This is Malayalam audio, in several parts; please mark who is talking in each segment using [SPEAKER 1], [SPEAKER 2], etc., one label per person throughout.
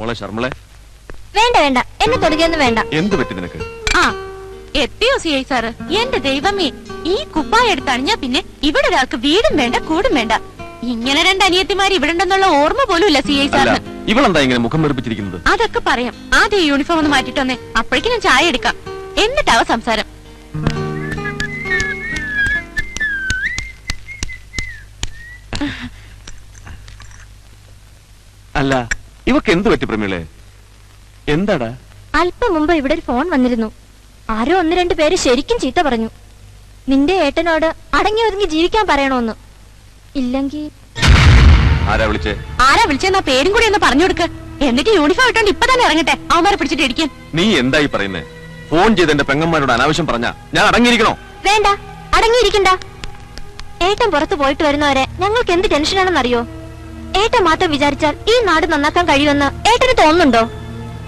[SPEAKER 1] മോളെ ശർമ്മളെ.
[SPEAKER 2] വേണ്ട വേണ്ട. എന്നെ തൊടുകയൊന്നും വേണ്ട.
[SPEAKER 1] എന്ത് പറ്റി നിനക്ക്?
[SPEAKER 3] ആ എത്തിയോ സി ഐ സാറ്? എന്റെ ദൈവമേ ഈ കുപ്പായ എടുത്തണിഞ്ഞാ പിന്നെ ഇവിടെ ഒരാൾക്ക് വീടും വേണ്ട കൂടും വേണ്ട. ഇങ്ങനെ രണ്ട് അനിയത്തിമാർ ഇവിടെ ഉണ്ടെന്നുള്ള ഓർമ്മ പോലും ഇല്ല സി ഐ സാറിന്.
[SPEAKER 1] ഇവളെന്താ ഇങ്ങനെ മുഖം വെറുപ്പിച്ചിരിക്കുന്നത്?
[SPEAKER 3] അതൊക്കെ പറയാം. ആദ്യം യൂണിഫോം ഒന്ന് മാറ്റിട്ടൊന്നേ അപ്പോഴേക്കും ഞാൻ ചായ എടുക്കാം. എന്നിട്ടാവ സംസാരം.
[SPEAKER 1] അല്ല ഇവക്ക് എന്ത് പറ്റി പ്രമീളെ? എന്താടാ?
[SPEAKER 2] അല്പം മുമ്പ് ഇവിടെ ഒരു ഫോൺ വന്നിരുന്നു. ആരോ ഒന്ന് രണ്ടു പേര് ശരിക്കും ചീത്ത പറഞ്ഞു. നിന്റെ ഏട്ടനോട് അടങ്ങി ഒതുങ്ങി ജീവിക്കാൻ പറയണോന്ന്. ഇല്ലെങ്കിൽ
[SPEAKER 1] ആരാ വിളിച്ചേ?
[SPEAKER 3] ആരാ വിളിച്ചെന്നാ പേരും കൂടി ഒന്ന് പറഞ്ഞു കൊടുക്ക. എന്നിട്ട് യൂണിഫോം ഇട്ടോണ്ട് ഇപ്പൊ തന്നെ ഇറങ്ങട്ടെ. അവന്മാരെ പിടിച്ചിട്ട് ഇടിക്കാൻ
[SPEAKER 1] നീ എന്തായി പറയുന്നേ? ഫോൺ ചെയ്ത് എന്റെ പെങ്ങന്മാരോട് അനാവശ്യം പറഞ്ഞ ഞാൻ അടങ്ങിയിരിക്കണോ?
[SPEAKER 2] വേണ്ട. അടങ്ങിയിരിക്കണ്ട. ഏട്ടൻ പുറത്തു പോയിട്ട് വരുന്നവരെ ഞങ്ങൾക്ക് എന്ത് ടെൻഷനാണെന്നറിയോ ഏട്ടൻ മാത്രം വിചാരിച്ചാൽ ഈ നാട് നന്നാക്കാൻ കഴിയുമെന്ന് ഏട്ടന് തോന്നുന്നുണ്ടോ?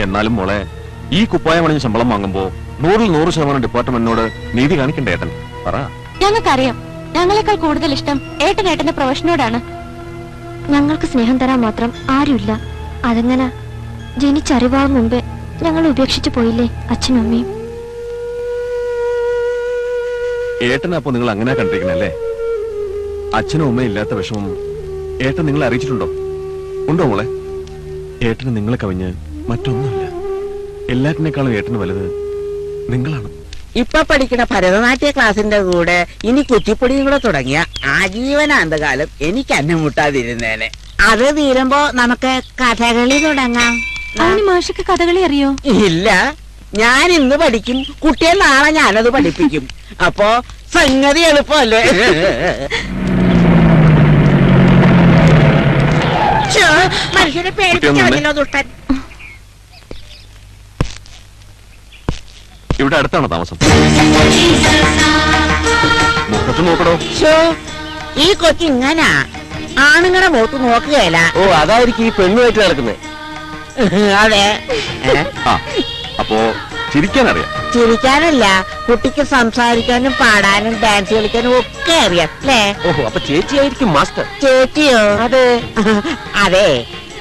[SPEAKER 1] എന്നാലും മോളെ ഈ കുപ്പായം അണിഞ്ഞ് ശമ്പളം വാങ്ങുമ്പോ നൂറിൽ നൂറ് ശതമാനം ഡിപ്പാർട്ട്മെന്റിനോട് നീതി കാണിക്കണ്ടേ ഏട്ടൻ? പറ.
[SPEAKER 3] ഞങ്ങൾക്കറിയാം. ഞങ്ങളെക്കാൾ കൂടുതൽ ഇഷ്ടം ഏട്ടൻ ഏട്ടന്റെ പ്രൊഫഷനോടാണ്.
[SPEAKER 2] ഞങ്ങൾക്ക് സ്നേഹം തരാൻ മാത്രം ആരുമില്ല. അതെങ്ങനെ ജനിച്ചറിവാകും മുമ്പേ ഞങ്ങൾ ഉപേക്ഷിച്ചു പോയില്ലേ അച്ഛനും അമ്മയും?
[SPEAKER 1] ഏട്ടനെ അപ്പൊ നിങ്ങൾ അങ്ങനെ കണ്ടിരിക്കണല്ലേ അച്ഛനും അമ്മയും ഇല്ലാത്ത വിഷമം ഏട്ടൻ നിങ്ങളെ അറിയിച്ചിട്ടുണ്ടോ? ഉണ്ടോ മോളെ? ഏട്ടന് നിങ്ങളെ കവിഞ്ഞ് മറ്റൊന്നുമില്ല. എല്ലാറ്റിനേക്കാളും ഏട്ടന് വലുത് നിങ്ങളാണ്.
[SPEAKER 4] ഇപ്പൊ പഠിക്കുന്ന ഭരതനാട്യ ക്ലാസിന്റെ കൂടെ ഇനി കുറ്റിപ്പൊടിയും കൂടെ തുടങ്ങിയ ആജീവനാന്തകാലം എനിക്ക് അന്നം മുട്ടാതിരുന്നേനെ. അത് തീരുമ്പോ നമുക്ക് കഥകളി തുടങ്ങാം.
[SPEAKER 3] മാഷക്ക് കഥകളി അറിയോ?
[SPEAKER 4] ഇല്ല. ഞാൻ ഇന്ന് പഠിക്കും കുട്ടിയെ നാളെ ഞാനത് പഠിപ്പിക്കും. അപ്പോ സംഗതി എളുപ്പമല്ലേ? മനുഷ്യനെ പേടിപ്പിച്ചോ ദുഷ്ടൻ.
[SPEAKER 1] ഇവിടെ അടുത്താണോ താമസം? മുഖത്ത് നോക്കടോ.
[SPEAKER 4] ഈ കൊച്ചു ഇങ്ങനാ. ആണുങ്ങളെ മുഖത്ത് നോക്കുകയല്ല.
[SPEAKER 5] ഓ അതായിരിക്കും ഈ പെണ്ണുമായിട്ട് നടക്കുന്നത്
[SPEAKER 4] അതെ?
[SPEAKER 1] അപ്പോ ചിരിക്കാൻ അറിയാം
[SPEAKER 4] ചിരിക്കാനല്ല കുട്ടിക്ക് സംസാരിക്കാനും പാടാനും ഡാൻസ് കളിക്കാനും ഒക്കെ അറിയാം അല്ലേ?
[SPEAKER 5] ഓഹോ അപ്പൊ ചേച്ചിയായിരിക്കും മാസ്റ്റർ.
[SPEAKER 4] ചേച്ചിയോ? അതെ. അതെ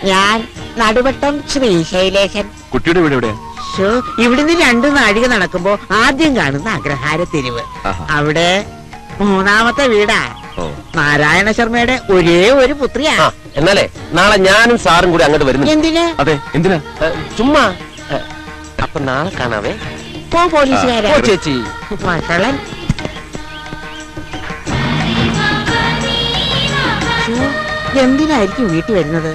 [SPEAKER 4] ഞാൻ നടുവട്ടം ശ്രീ ശൈലേശൻ.
[SPEAKER 1] കുട്ടിയുടെ വീട് എവിടെയാ?
[SPEAKER 4] ശ്ശോ, ഇവിടുന്ന് രണ്ടു നാഴിക നടക്കുമ്പോ ആദ്യം കാണുന്ന അഗ്രഹാര തെരുവ്
[SPEAKER 1] ആഹാ.
[SPEAKER 4] അവിടെ മൂന്നാമത്തെ വീടാ.
[SPEAKER 1] ഓ.
[SPEAKER 4] നാരായണ ശർമ്മയുടെ ഒരേ ഒരു പുത്രിയാ.
[SPEAKER 5] ആ എന്നാലേ നാളെ ഞാനും സാറും കൂടി അങ്ങോട്ട് വരുന്നു.
[SPEAKER 4] എന്തിന്?
[SPEAKER 1] അതെ എന്തിനാ?
[SPEAKER 5] ഏ, ചുമ്മാ. ഏ, അപ്പൊ നാളെ കാണാവേ.
[SPEAKER 4] പോ പോലീസുകാരെ
[SPEAKER 5] ചേച്ചി
[SPEAKER 4] മക്കളൻ എന്തിനായിരിക്കും വീട്ടിൽ വരുന്നത്?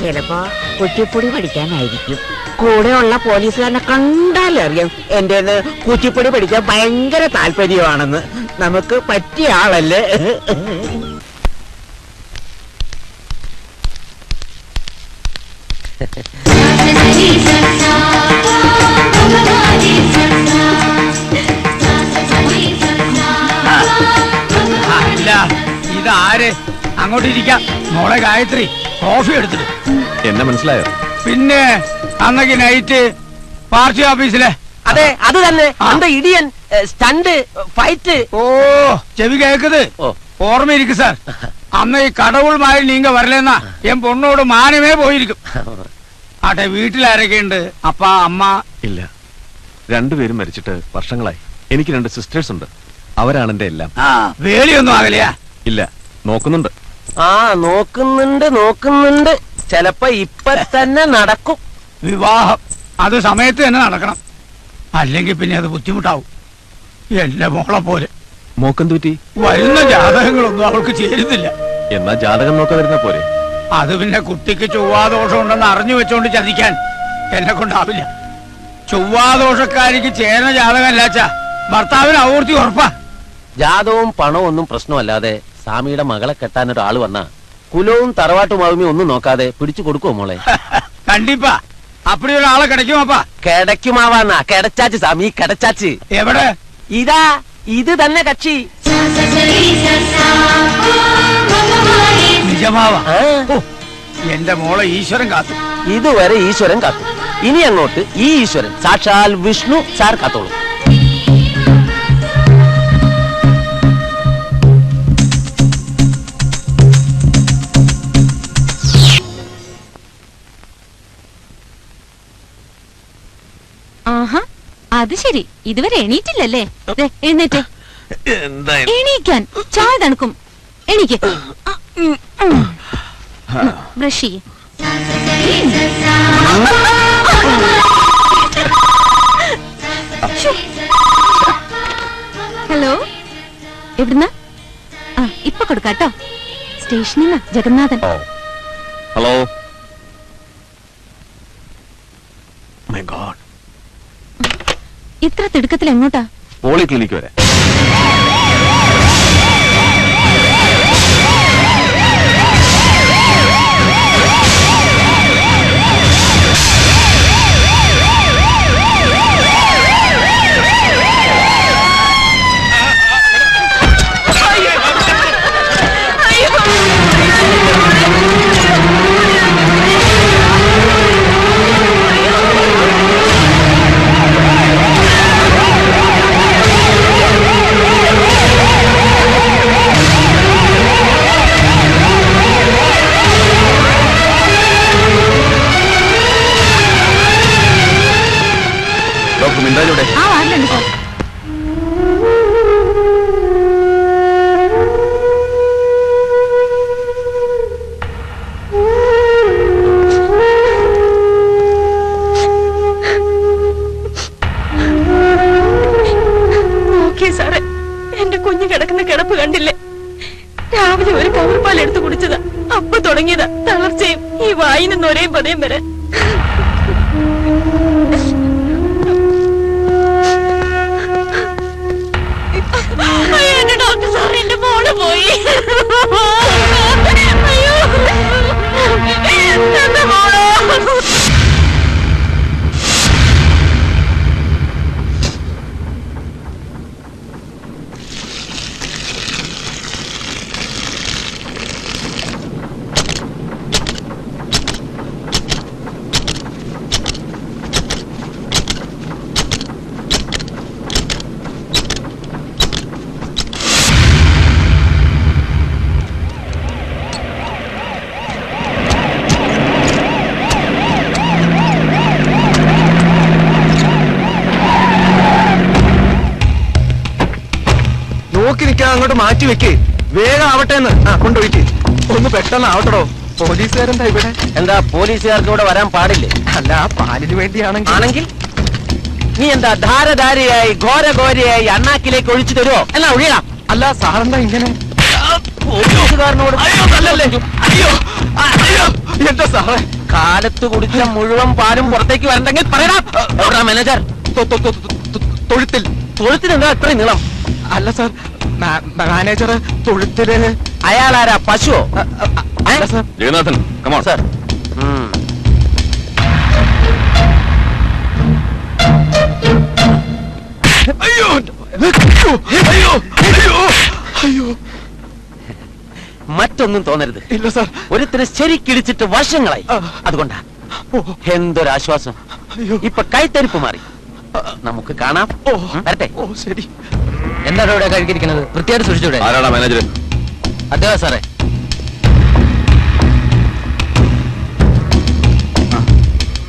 [SPEAKER 4] ചിലപ്പോ കുറ്റിപ്പൊടി പഠിക്കാനായിരിക്കും. കൂടെയുള്ള പോലീസുകാരനെ കണ്ടാലറിയാം എന്റെ കുറ്റിപ്പൊടി പഠിക്കാൻ ഭയങ്കര താല്പര്യമാണെന്ന്. നമുക്ക് പറ്റിയ ആളല്ലേ?
[SPEAKER 6] അല്ല ആരെ? അങ്ങോട്ട് ഇരിക്കാം. മോളെ ഗായത്രി കോഫി എടുത്തിട്ട്
[SPEAKER 1] എന്നെ മനസ്സിലായോ?
[SPEAKER 6] പിന്നെ അന്നൊക്കെ നൈറ്റ് പാർട്ടി ഓഫീസിലെ
[SPEAKER 5] അതെ അത് തന്നെ. ഇടിയൻ സ്റ്റണ്ട് ഫൈറ്റ്
[SPEAKER 6] ഓ ചെവി കേൾക്കുന്നത് ഓർമ്മയിരിക്കും സാർ. അന്ന് ഈ കടവുൾ മായി നീങ്ക വരലെന്നാ. എൻ പൊണ്ണോട് മാനമേ പോയിരിക്കും. ആട്ടെ വീട്ടിലാരൊക്കെയുണ്ട് അപ്പ അമ്മ?
[SPEAKER 1] ഇല്ല. രണ്ടുപേരും മരിച്ചിട്ട് വർഷങ്ങളായി. എനിക്ക് രണ്ട് സിസ്റ്റേഴ്സ് ഉണ്ട്. അവരാണെന്റെ എല്ലാം.
[SPEAKER 6] വേലിയൊന്നും ആകലയാ.
[SPEAKER 1] ഇല്ല. നോക്കുന്നുണ്ട്.
[SPEAKER 5] ആ നോക്കുന്നുണ്ട് നോക്കുന്നുണ്ട്. ചെലപ്പോ ഇപ്പൊ തന്നെ നടക്കും.
[SPEAKER 6] വിവാഹം. അത് സമയത്ത് തന്നെ നടക്കണം. അല്ലെങ്കിൽ പിന്നെ അത് ബുദ്ധിമുട്ടാവും. എന്റെ മോളെ പോലെ.
[SPEAKER 1] മോക്കം തൂറ്റി
[SPEAKER 6] വരുന്ന ജാതകങ്ങളൊന്നും അവൾക്ക് ചേരുന്നില്ല.
[SPEAKER 1] എന്നാ ജാതകം നോക്കാൻ വരുന്ന പോരെ
[SPEAKER 6] അത് പിന്നെ കുട്ടിക്ക് ചൊവ്വാദോഷം ഉണ്ടെന്ന് അറിഞ്ഞു വെച്ചോണ്ട് ചതിക്കാൻ എന്നെ കൊണ്ടാവില്ല. ചൊവ്വാദോഷക്കാരിക്ക് ചേരുന്ന ജാതകം അല്ലാച്ച ഭർത്താവിന് അവർത്തി ഉറപ്പാ.
[SPEAKER 5] ജാതവും പണവും ഒന്നും പ്രശ്നമല്ലാതെ സ്വാമിയുടെ മകളെ കെട്ടാൻ ഒരാൾ വന്ന കുലവും തറവാട്ടുമാവുമേ ഒന്നും നോക്കാതെ പിടിച്ചു കൊടുക്കുമോ മോളെ?
[SPEAKER 6] കണ്ടിപ്പാ. അപ്പടി ഒരാളെ കിടക്കുമാപ്പാ
[SPEAKER 5] കിടക്കുമാവാന്നാ. കിടച്ചാച്ച് സ്വാമി കിടച്ചാച്ച്.
[SPEAKER 6] എവിടെ?
[SPEAKER 5] ഇതാ ഇത് തന്നെ കക്ഷി.
[SPEAKER 6] നിജമാവാ. എന്റെ മോളെ ഈശ്വരൻ കാത്തു.
[SPEAKER 5] ഇതുവരെ ഈശ്വരൻ കാത്തു. ഇനി അങ്ങോട്ട് ഈ ഈശ്വരൻ സാക്ഷാൽ വിഷ്ണു സാർ കാത്തോളൂ.
[SPEAKER 3] അത് ശരി. ഇതുവരെ എണീറ്റില്ലല്ലേ? ദേ, എഴുന്നേറ്റ്. എണീക്കാൻ. ചായ തണുക്കും. എണീക്ക്. ബ്രഷ് ചെയ്യേ. ഹലോ? എവിടുന്ന? ആ ഇപ്പൊ കൊടുക്കാട്ടോ. സ്റ്റേഷനിൽ നിന്ന് ജഗന്നാഥൻ.
[SPEAKER 1] ഹലോ?
[SPEAKER 3] ഇത്ര തിടുക്കത്തിൽ എങ്ങോട്ടാ?
[SPEAKER 1] പോളി ക്ലിനിക്ക് വരെ. ഡോക്ടർ മിന്താജോടെ
[SPEAKER 3] ആ വാർഡിലുണ്ട് സാർ.
[SPEAKER 7] നോക്കിയേ സാറേ എന്റെ കുഞ്ഞു കിടക്കുന്ന കിടപ്പ് കണ്ടില്ലേ? രാവിലെ ഒരു കവർപ്പാൽ എടുത്തു കുടിച്ചതാ. അപ്പൊ തുടങ്ങിയതാ തളർച്ചയും ഈ വായിന്ന് നൊരയും പതയും വരെ.
[SPEAKER 3] ഡോക്ടർ സാർ എന്റെ മോൾ പോയി.
[SPEAKER 1] അങ്ങോട്ട് മാറ്റി വെക്കേ. വേഗം ആവട്ടെ എന്ന്. ആ കൊണ്ടൊഴിക്ക്. ഒന്ന് പെട്ടെന്ന് ആവട്ടോ പോലീസുകാരെന്താ ഇവിടെ?
[SPEAKER 5] എന്താ പോലീസുകാർക്ക് ഇവിടെ വരാൻ പാടില്ലേ?
[SPEAKER 1] അല്ല ആ പാലിന് വേണ്ടിയാണെങ്കിൽ.
[SPEAKER 5] ആണെങ്കിൽ? നീ എന്താ ധാരധാരയായി ഘോരഘോരയായി അണ്ണാക്കിലേക്ക് ഒഴിച്ചു തരുമോ എന്നാ ഒഴിയണം
[SPEAKER 1] അല്ല സാറെന്താ ഇങ്ങനെ?
[SPEAKER 5] പോലീസുകാരനോട്
[SPEAKER 1] അയ്യോ അയ്യോ എന്താ സാറേ?
[SPEAKER 5] കാലത്ത് കുടിച്ച മുഴുവൻ പാലും പുറത്തേക്ക് വരണ്ടെങ്കിൽ പറയണം മാനേജർ?
[SPEAKER 1] തൊഴുത്തിൽ
[SPEAKER 5] തൊഴുത്തിൽ. എന്താ അത്രയും നീളം?
[SPEAKER 1] അല്ല സാർ മാനേജർ തൊഴുത്തിൽ
[SPEAKER 5] അയാളാരാ? പശുവോ?
[SPEAKER 1] അല്ല സാർ ജഗന്നാഥൻ കമോൺ
[SPEAKER 5] സാർ
[SPEAKER 1] അയ്യോ അയ്യോ അയ്യോ അയ്യോ. അയ്യോ.
[SPEAKER 5] മറ്റൊന്നും തോന്നരുത്.
[SPEAKER 1] ഇല്ല സാർ
[SPEAKER 5] ഒരുത്തിന് ശരിക്കിടിച്ചിട്ട് വർഷങ്ങളായി
[SPEAKER 1] ആ.
[SPEAKER 5] അതുകൊണ്ടാ. എന്തൊരാശ്വാസം.
[SPEAKER 1] അയ്യോ.
[SPEAKER 5] ഇപ്പൊ കൈത്തരിപ്പ് മാറി. നമുക്ക് കാണാം.
[SPEAKER 1] ഓ.
[SPEAKER 5] വരട്ടെ.
[SPEAKER 1] ഓ ശരി.
[SPEAKER 5] എന്താണ് ഇവിടെ കഴുകിയിരിക്കുന്നത് വൃത്തിയായിട്ട് സൂക്ഷിച്ചൂടെ?
[SPEAKER 1] ആരാടാ മാനേജർ
[SPEAKER 5] അദ്ദേഹം സാറേ.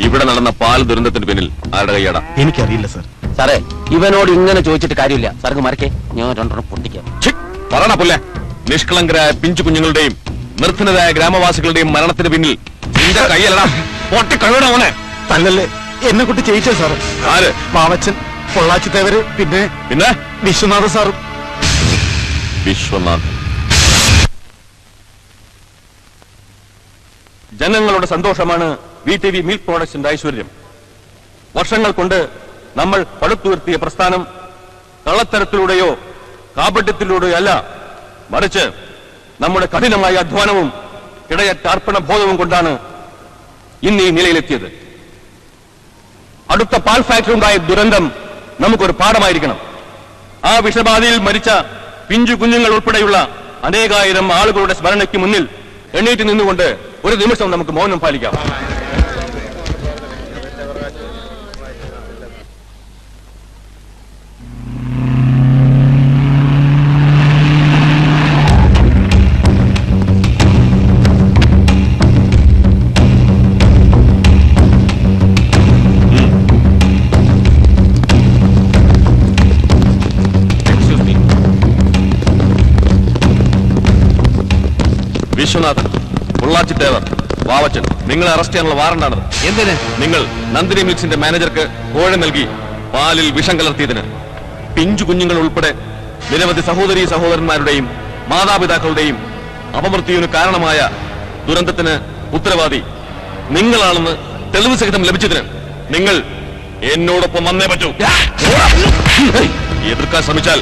[SPEAKER 1] ഇവിടെ നടന്ന പാൽ ദുരന്തത്തിന് പിന്നിൽ ആരുടെ കൈയാടാ എനിക്കറിയില്ല സാർ
[SPEAKER 5] സാറേ ഇവനോട് ഇങ്ങനെ ചോദിച്ചിട്ട് കാര്യമില്ല. സാർക്ക് മറക്കേ ഞാൻ രണ്ടെണ്ണം പൊട്ടിക്കാം.
[SPEAKER 1] പറയണ പുല്ലേ. നിഷ്കളങ്കരായ പിഞ്ചു കുഞ്ഞുങ്ങളുടെയും നിർധനരായ ഗ്രാമവാസികളുടെയും മരണത്തിന് പിന്നിൽ നിന്റെ കൈയല്ലടാ പൊട്ടി കഴിയണ
[SPEAKER 8] തന്നല്ലേ? എന്നെ കുട്ടി ചെയ്യിച്ചോ സാറ്
[SPEAKER 1] ആര്?
[SPEAKER 8] മാവച്ചൻ പൊള്ളാച്ചിത്തേവര് പിന്നെ
[SPEAKER 1] പിന്നെ?
[SPEAKER 8] വിശ്വനാഥ സാറും.
[SPEAKER 1] വിശ്വനാഥ് ജനങ്ങളുടെ സന്തോഷമാണ് വി ടി വി മിൽക്ക് പ്രോഡക്ട്സിന്റെ ഐശ്വര്യം. വർഷങ്ങൾ കൊണ്ട് നമ്മൾ പടുത്തുയർത്തിയ പ്രസ്ഥാനം കള്ളത്തരത്തിലൂടെയോ കാപട്യത്തിലൂടെയോ അല്ല മറിച്ച് നമ്മുടെ കഠിനമായ അധ്വാനവും ഇടയറ്റ അർപ്പണ ബോധവും കൊണ്ടാണ് ഇന്ന് ഈ നിലയിലെത്തിയത്. അടുത്ത പാൽ ഫാക്ടറി ഉണ്ടായ ദുരന്തം നമുക്കൊരു പാഠമായിരിക്കണം. ആ വിഷബാധയിൽ മരിച്ച പിഞ്ചു കുഞ്ഞുങ്ങൾ ഉൾപ്പെടെയുള്ള അനേകായിരം ആളുകളുടെ സ്മരണയ്ക്ക് മുന്നിൽ എണ്ണീറ്റ് നിന്നുകൊണ്ട് ഒരു നിമിഷം നമുക്ക് മൗനം പാലിക്കാം. വിശ്വനാഥൻ പൊള്ളാച്ചി തേവർ വാവച്ചൻ. നിങ്ങളെ അറസ്റ്റ് ചെയ്യാനുള്ള വാറണ്ടാണത് എന്തിന്? നിങ്ങൾ നന്ദിനി മിൽസിന്റെ മാനേജർക്ക് കോഴ നൽകി പാലിൽ വിഷം കലർത്തിയതിന്. പിഞ്ചു കുഞ്ഞുങ്ങൾ ഉൾപ്പെടെ നിരവധി സഹോദരി സഹോദരന്മാരുടെയും മാതാപിതാക്കളുടെയും അപമൃത്യുവിന് കാരണമായ ദുരന്തത്തിന് ഉത്തരവാദി നിങ്ങളാണെന്ന് തെളിവ് സഹിതം ലഭിച്ചതിന് നിങ്ങൾ എന്നോടൊപ്പം വന്നേ പറ്റൂ. എതിർക്കാൻ ശ്രമിച്ചാൽ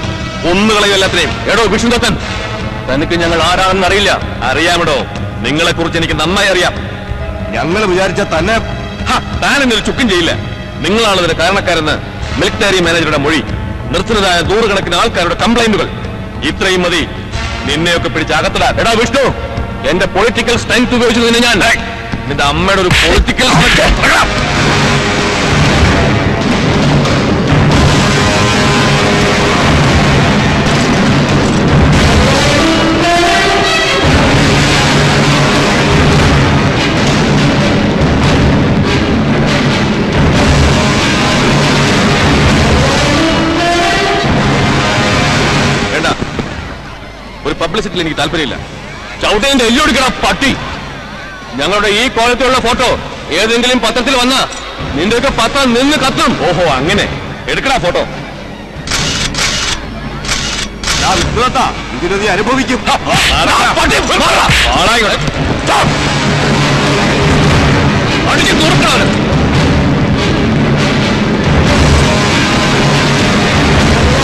[SPEAKER 1] ഒന്നുകളയും എല്ലാത്തിനെയും. എടോ വിഷ്ണുദത്തൻ! തനിക്ക് ഞങ്ങൾ ആരാണെന്ന് അറിയില്ല. അറിയാമിടോ. നിങ്ങളെ കുറിച്ച് എനിക്ക് നന്നായി അറിയാം.
[SPEAKER 8] ഞങ്ങൾ വിചാരിച്ച തന്നെ
[SPEAKER 1] താനെന്നൊരു ചുക്കും ചെയ്യില്ല. നിങ്ങളാണ് ഇതിന് കാരണക്കാരെന്ന് മിലിറ്ററി മാനേജറുടെ മൊഴി. നിർത്തുന്നതായ നൂറുകണക്കിന് ആൾക്കാരുടെ കംപ്ലൈന്റുകൾ ഇത്രയും മതി. നിന്നെയൊക്കെ പിടിച്ച് അകത്തടാ. എടാ വിഷ്ണു എന്റെ പൊളിറ്റിക്കൽ സ്ട്രെങ്ത് ഉപയോഗിച്ചു നിന്നെ ഞാൻ നിന്റെ അമ്മയുടെ ഒരു പൊളിറ്റിക്കൽ പബ്ലിസിറ്റിയിൽ എനിക്ക് താല്പര്യമില്ല. ചവിട്ടേന്റെ എല്ലൊടുക്കണ പട്ടി. ഞങ്ങളുടെ ഈ കോലത്തിലുള്ള ഫോട്ടോ ഏതെങ്കിലും പത്രത്തിൽ വന്ന നിന്റെയൊക്കെ പത്രം നിന്ന് കത്തും. ഓഹോ അങ്ങനെ. എടുക്കടാ ഫോട്ടോ.
[SPEAKER 8] ഇതിനെ നീ അനുഭവിക്കും.
[SPEAKER 1] അടിച്ചു തുറക്കണം